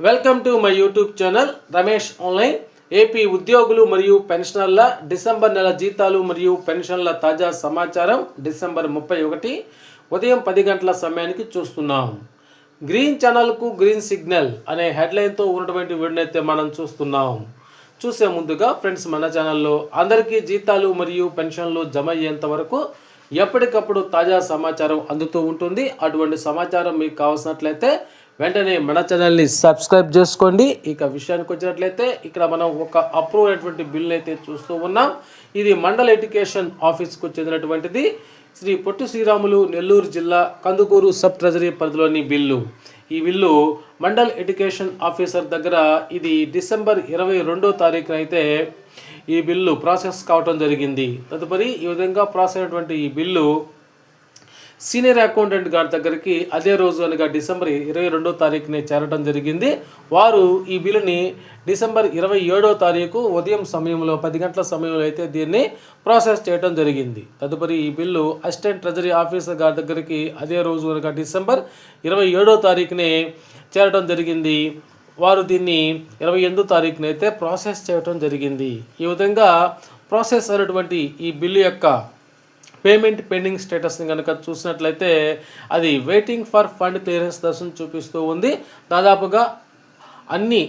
Welcome to my YouTube channel Ramesh online. AP ఉద్యోగులు మరియు పెన్షనర్ల December నెల జీతాలు మరియు పెన్షన్ల తాజా సమాచారం డిసెంబర్ ముప్పై ఒకటి ఉదయం పది గంటల సమయానికి చూస్తున్నాం. గ్రీన్ ఛానల్కు గ్రీన్ సిగ్నల్ అనే హెడ్లైన్తో ఉన్నటువంటి వీడినైతే మనం చూస్తున్నాం. చూసే ముందుగా ఫ్రెండ్స్ మన ఛానల్లో అందరికీ జీతాలు మరియు పెన్షన్లు జమ అయ్యేంత వరకు ఎప్పటికప్పుడు తాజా సమాచారం అందుతూ ఉంటుంది. అటువంటి సమాచారం మీకు కావాల్సినట్లయితే వెంటనే మన ఛానల్ని సబ్స్క్రైబ్ చేసుకోండి. ఇక విషయానికి వచ్చినట్లయితే ఇక్కడ మనం ఒక అప్రూవ్ అయినటువంటి బిల్ అయితే చూస్తూ ఉన్నాం. ఇది మండల ఎడ్యుకేషన్ ఆఫీస్కు చెందినటువంటిది. శ్రీ పొట్టి శ్రీరాములు నెల్లూరు జిల్లా కందుకూరు సబ్ ట్రెజరీ పరిధిలోని బిల్లు. ఈ బిల్లు మండల్ ఎడ్యుకేషన్ ఆఫీసర్ దగ్గర ఇది డిసెంబర్ ఇరవై రెండో తారీఖున అయితే ఈ బిల్లు ప్రాసెస్ కావటం జరిగింది. తదుపరి ఈ విధంగా ప్రాసెస్ అయినటువంటి ఈ బిల్లు సీనియర్ అకౌంటెంట్ గారి దగ్గరికి అదే రోజు అనగా డిసెంబర్ ఇరవై రెండో తారీఖునే చేరడం జరిగింది. వారు ఈ బిల్లుని డిసెంబర్ ఇరవై ఏడో తారీఖు ఉదయం సమయంలో పది గంటల సమయంలో అయితే దీన్ని ప్రాసెస్ చేయడం జరిగింది. తదుపరి ఈ బిల్లు అసిస్టెంట్ ట్రెజరీ ఆఫీసర్ గారి దగ్గరికి అదే రోజు అనగా డిసెంబర్ ఇరవై ఏడో తారీఖునే చేరడం జరిగింది. వారు దీన్ని ఇరవై ఎనిమిదో తారీఖున అయితే ప్రాసెస్ చేయడం జరిగింది. ఈ విధంగా ప్రాసెస్ అయినటువంటి ఈ బిల్లు యొక్క పేమెంట్ పెండింగ్ స్టేటస్ని కనుక చూసినట్లయితే అది వెయిటింగ్ ఫర్ ఫండ్ క్లియరెన్స్ దర్శనం చూపిస్తూ ఉంది. దాదాపుగా అన్ని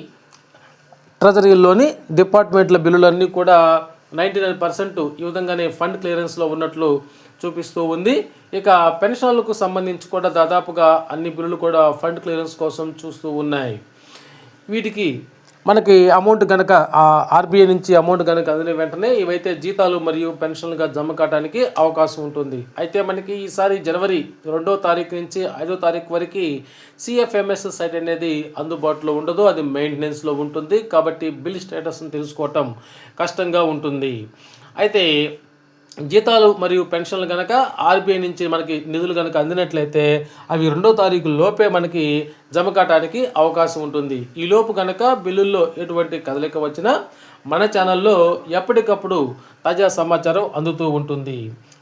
ట్రెజరీల్లోని డిపార్ట్మెంట్ల బిల్లులన్నీ కూడా నైంటీ నైన్ పర్సెంట్ ఈ విధంగానే ఫండ్ క్లియరెన్స్లో ఉన్నట్లు చూపిస్తూ ఉంది. ఇక పెన్షన్లకు సంబంధించి కూడా దాదాపుగా అన్ని బిల్లులు కూడా ఫండ్ క్లియరెన్స్ కోసం చూస్తూ ఉన్నాయి. వీటికి మనకి అమౌంట్ కనుక ఆర్బీఐ నుంచి అమౌంట్ కనుక అందిన వెంటనే ఇవైతే జీతాలు మరియు పెన్షన్లుగా జమ కావడానికి అవకాశం ఉంటుంది. అయితే మనకి ఈసారి జనవరి రెండో తారీఖు నుంచి ఐదో తారీఖు వరకు సిఎఫ్ఎంఎస్ సైట్ అనేది అందుబాటులో ఉండదు. అది మెయింటెనెన్స్లో ఉంటుంది. కాబట్టి బిల్ స్టేటస్ని తెలుసుకోవటం కష్టంగా ఉంటుంది. అయితే జీతాలు మరియు పెన్షన్లు కనుక ఆర్బీఐ నుంచి మనకి నిధులు కనుక అందినట్లయితే అవి రెండో తారీఖు లోపే మనకి జమ కావడానికి అవకాశం ఉంటుంది. ఈ లోపు కనుక బిల్లుల్లో ఎటువంటి కదలిక వచ్చినా మన ఛానల్లో ఎప్పటికప్పుడు తాజా సమాచారం అందుతూ ఉంటుంది.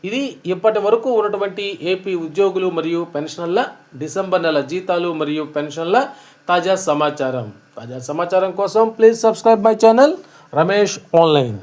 ఇది ఇప్పటి వరకు ఉన్నటువంటి ఏపీ ఉద్యోగులు మరియు పెన్షన్ల డిసెంబర్ నెల జీతాలు మరియు పెన్షన్ల తాజా సమాచారం. తాజా సమాచారం కోసం please subscribe my channel Ramesh online